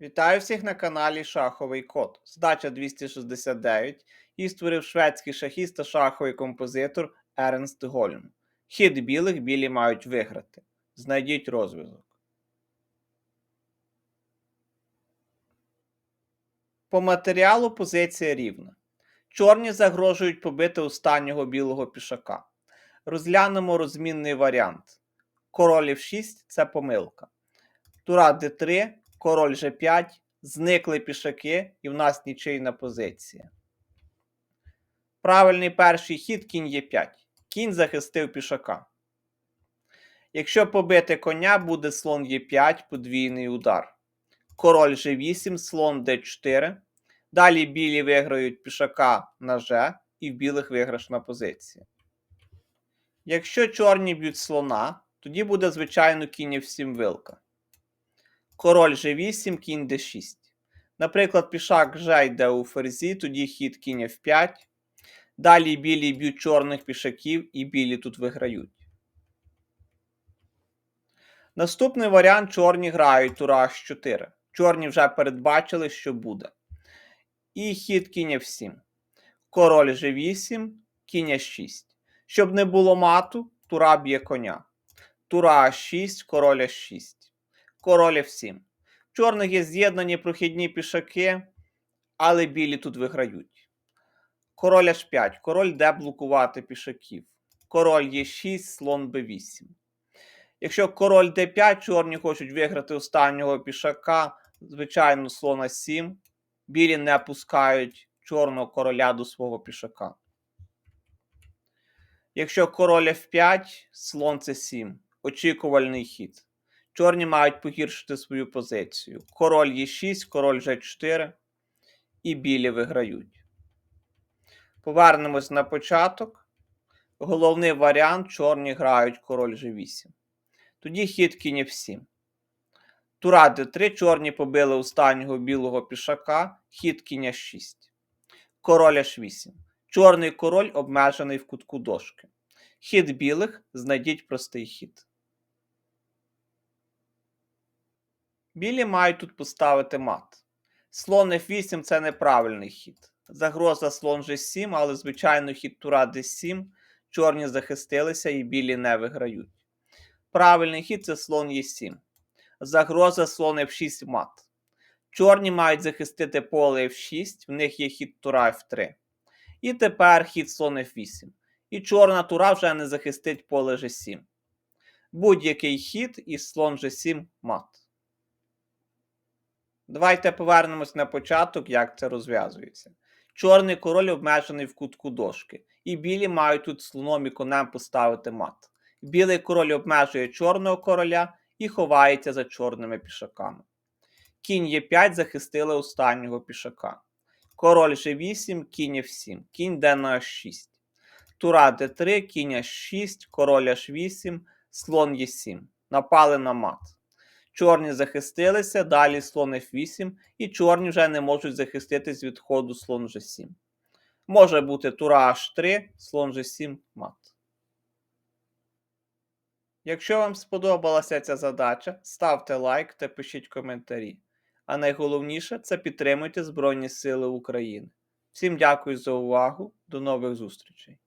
Вітаю всіх на каналі Шаховий Код. Здача 269. Її створив шведський шахіст та шаховий композитор Ернст Гольм. Хід білих білі мають виграти. Знайдіть розв'язок. По матеріалу позиція рівна. Чорні загрожують побити останнього білого пішака. Розглянемо розмінний варіант. Король F6 це помилка. Тура d3, король g5, зникли пішаки, і в нас нічийна позиція. Правильний перший хід кінь Е5. Кінь захистив пішака. Якщо побити коня, буде слон Е5, подвійний удар. Король G8, слон d4. Далі білі виграють пішака на G і в білих виграшна позиція. Якщо чорні б'ють слона, тоді буде звичайно кінь F7 вилка. Король G8, кінь D6. Наприклад, пішак G йде у ферзі, тоді хід кінь F5. Далі білі б'ють чорних пішаків і білі тут виграють. Наступний варіант чорні грають тура H4. Чорні вже передбачили, що буде. І хід кінь F7. Король G8, кінь H6. Щоб не було мату, тура б'є коня. Тура H6, король H6. Король F7. В чорних є з'єднані прохідні пішаки, але білі тут виграють. Король H5. Король де блокувати пішаків. Король Е6, слон Б8. Якщо король d5, чорні хочуть виграти останнього пішака, звичайно, слона 7. Білі не пускають чорного короля до свого пішака. Якщо король F5, слон c7. Очікувальний хід. Чорні мають погіршити свою позицію. Король Е6, король G4 і білі виграють. Повернемось на початок. Головний варіант чорні грають король G8. Тоді хід кінь F7. Тура d3, чорні побили останнього білого пішака, хід кінь H6. Король H8. Чорний король обмежений в кутку дошки. Хід білих знайдіть простий хід. Білі мають тут поставити мат. Слон F8 це неправильний хід. Загроза слон G7, але, звичайно, хід тура D7. Чорні захистилися і білі не виграють. Правильний хід це слон Е7. Загроза слон F6 мат. Чорні мають захистити поле F6, в них є хід тура F3. І тепер хід слон F8. І чорна тура вже не захистить поле G7. Будь-який хід і слон G7 мат. Давайте повернемось на початок, як це розв'язується. Чорний король обмежений в кутку дошки, і білі мають тут слоном і конем поставити мат. Білий король обмежує чорного короля і ховається за чорними пішаками. Кінь Е5 захистили останнього пішака. Король G8, кінь F7, кінь Д на H6. Тура d3, кінь H6, король H8, слон Е7. Напали на мат. Чорні захистилися, далі слон F8, і чорні вже не можуть захиститись від ходу слон G7. Може бути тура H3, слон G7 мат. Якщо вам сподобалася ця задача, ставте лайк та пишіть коментарі. А найголовніше це підтримуйте Збройні Сили України. Всім дякую за увагу, до нових зустрічей!